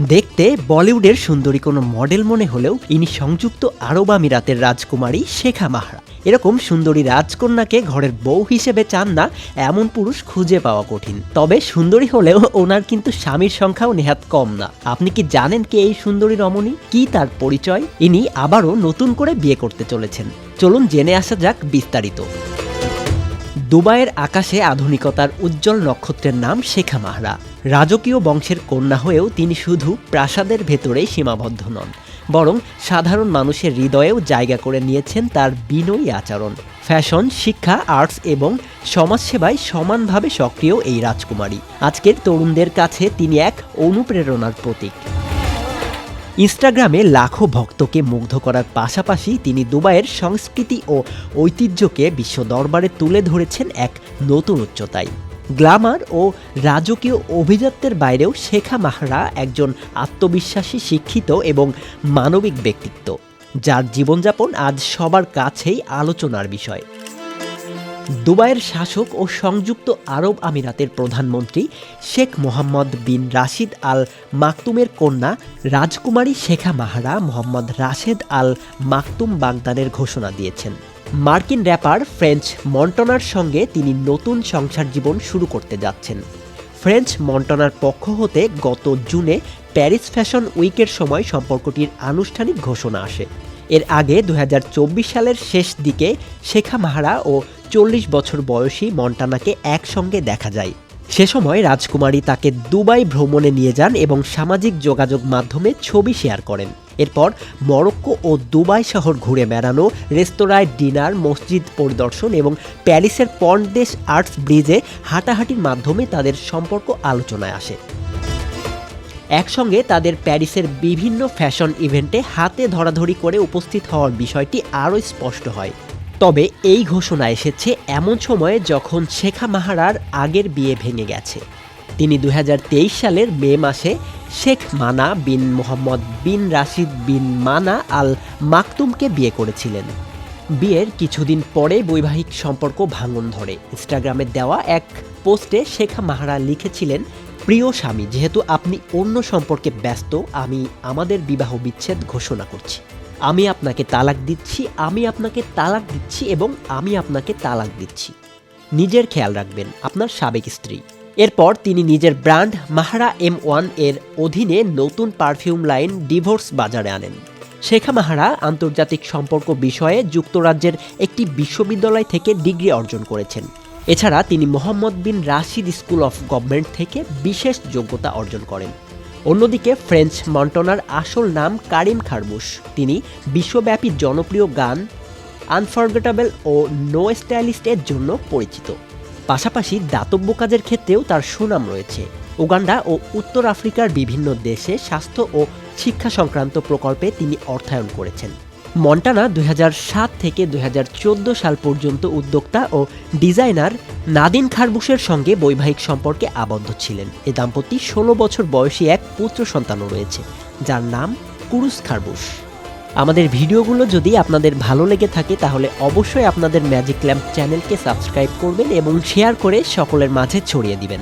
দেখতে বলিউডের সুন্দরী কোনো মডেল মনে হলেও ইনি সংযুক্ত আরব আমিরাতের রাজকুমারী শেখা মাহরা। এরকম সুন্দরী রাজকন্যাকে ঘরের বউ হিসেবে চান না এমন পুরুষ খুঁজে পাওয়া কঠিন। তবে সুন্দরী হলেও ওনার কিন্তু স্বামীর সংখ্যাও নেহাত কম না। আপনি কি জানেন কে এই সুন্দরী রমণী? কি তার পরিচয়? ইনি আবারও নতুন করে বিয়ে করতে চলেছেন। চলুন জেনে আসা যাক বিস্তারিত। দুবাইয়ের আকাশে আধুনিকতার উজ্জ্বল নক্ষত্রের নাম শেখা মাহরা। রাজকীয় বংশের কন্যা হয়েও তিনি শুধু প্রাসাদের ভেতরেই সীমাবদ্ধ নন, বরং সাধারণ মানুষের হৃদয়েও জায়গা করে নিয়েছেন তার বিনয়ী আচরণ। ফ্যাশন, শিক্ষা, আর্টস এবং সমাজসেবায় সমানভাবে সক্রিয় এই রাজকুমারী। আজকের তরুণদের কাছে তিনি এক অনুপ্রেরণার প্রতীক। ইনস্টাগ্রামে লাখো ভক্তকে মুগ্ধ করার পাশাপাশি তিনি দুবাইয়ের সংস্কৃতি ও ঐতিহ্যকে বিশ্ব দরবারে তুলে ধরেছেন এক নতুন উচ্চতায়। গ্ল্যামার ও রাজকীয় অভিজাত্যের বাইরেও শেখা মাহরা একজন আত্মবিশ্বাসী শিক্ষিত এবং মানবিক ব্যক্তিত্ব, যার জীবনযাপন আজ সবার কাছেই আলোচনার বিষয়। দুবাইয়ের শাসক ও সংযুক্ত আরব আমিরাতের প্রধানমন্ত্রী শেখ মোহাম্মদ বিন রাশিদ আল মাকতুমের কন্যা রাজকুমারী শেখা মাহারা মোহাম্মদ রাশেদ আল মাকতুম বাগদানের ঘোষণা দিয়েছেন। মার্কিন র্যাপার ফ্রেঞ্চ মন্টনার সঙ্গে তিনি নতুন সংসার জীবন শুরু করতে যাচ্ছেন। ফ্রেঞ্চ মন্টনার পক্ষ হতে গত জুনে প্যারিস ফ্যাশন উইকের সময় সম্পর্কটির আনুষ্ঠানিক ঘোষণা আসে। এর আগে দু হাজার চব্বিশ সালের শেষ দিকে শেখা মাহারা ও চল্লিশ বছর বয়সী মন্টানাকে একসঙ্গে দেখা যায়। সে সময় রাজকুমারী তাকে দুবাই ভ্রমণে নিয়ে যান এবং সামাজিক যোগাযোগ মাধ্যমে ছবি শেয়ার করেন। এরপর মরক্কো ও দুবাই শহর ঘুরে বেড়ানো রেস্তোরাঁয় ডিনার, মসজিদ পরিদর্শন এবং প্যারিসের পন্ডেস আর্টস ব্রিজে হাঁটাহাঁটির মাধ্যমে তাদের সম্পর্ক আলোচনায় আসে। একসঙ্গে তাদের প্যারিসের বিভিন্ন ফ্যাশন ইভেন্টে হাতে ধরাধরি করে উপস্থিত হওয়ার বিষয়টি আরও স্পষ্ট হয়। তবে এই ঘোষণা এসেছে এমন সময়ে যখন শেখা মাহারার আগের বিয়ে ভেঙে গেছে। তিনি দু হাজার তেইশ সালের মে মাসে শেখ মানা বিন মোহাম্মদ বিন রাশিদ বিন মানা আল মাকতুমকে বিয়ে করেছিলেন। বিয়ের কিছুদিন পরে বৈবাহিক সম্পর্ক ভাঙন ধরে। ইনস্টাগ্রামে দেওয়া এক পোস্টে শেখা মাহারা লিখেছিলেন প্রিয় স্বামী, যেহেতু আপনি অন্য সম্পর্কে ব্যস্ত, আমি আমাদের বিবাহ বিচ্ছেদ ঘোষণা করছি। আমি আপনাকে তালাক দিচ্ছি, আমি আপনাকে তালাক দিচ্ছি এবং আমি আপনাকে তালাক দিচ্ছি। নিজের খেয়াল রাখবেন, আপনার সাবেক স্ত্রী। এরপর তিনি নিজের ব্র্যান্ড মাহারা এম ওয়ানের অধীনে নতুন পারফিউম লাইন ডিভোর্স বাজারে আনেন। শেখা মাহারা আন্তর্জাতিক সম্পর্ক বিষয়ে যুক্তরাজ্যের একটি বিশ্ববিদ্যালয় থেকে ডিগ্রি অর্জন করেছেন। এছাড়া তিনি Mohammed bin Rashid school of government থেকে বিশেষ যোগ্যতা অর্জন করেন। অন্যদিকে ফ্রেঞ্চ মন্টনার আসল নাম কারিম খারবুস তিনি বিশ্বব্যাপী জনপ্রিয় গান, আনফরগেটেবল ও নো স্টাইলিস্টের জন্য পরিচিত। পাশাপাশি দাতব্য কাজের ক্ষেত্রেও তার সুনাম রয়েছে। উগান্ডা ও উত্তর আফ্রিকার বিভিন্ন দেশে স্বাস্থ্য ও শিক্ষা সংক্রান্ত প্রকল্পে তিনি অর্থায়ন করেছেন। মন্টানা দু হাজার সাত থেকে দু হাজার চোদ্দ সাল পর্যন্ত উদ্যোক্তা ও ডিজাইনার নাদিন খারবুসের সঙ্গে বৈবাহিক সম্পর্কে আবদ্ধ ছিলেন। এ দাম্পতি ষোলো বছর বয়সী এক পুত্র সন্তানও রয়েছে, যার নাম কুরুস খারবুস আমাদের ভিডিওগুলো যদি আপনাদের ভালো লেগে থাকে, তাহলে অবশ্যই আপনাদের ম্যাজিক ল্যাম্প চ্যানেলকে সাবস্ক্রাইব করবেন এবং শেয়ার করে সকলের মাঝে ছড়িয়ে দিবেন।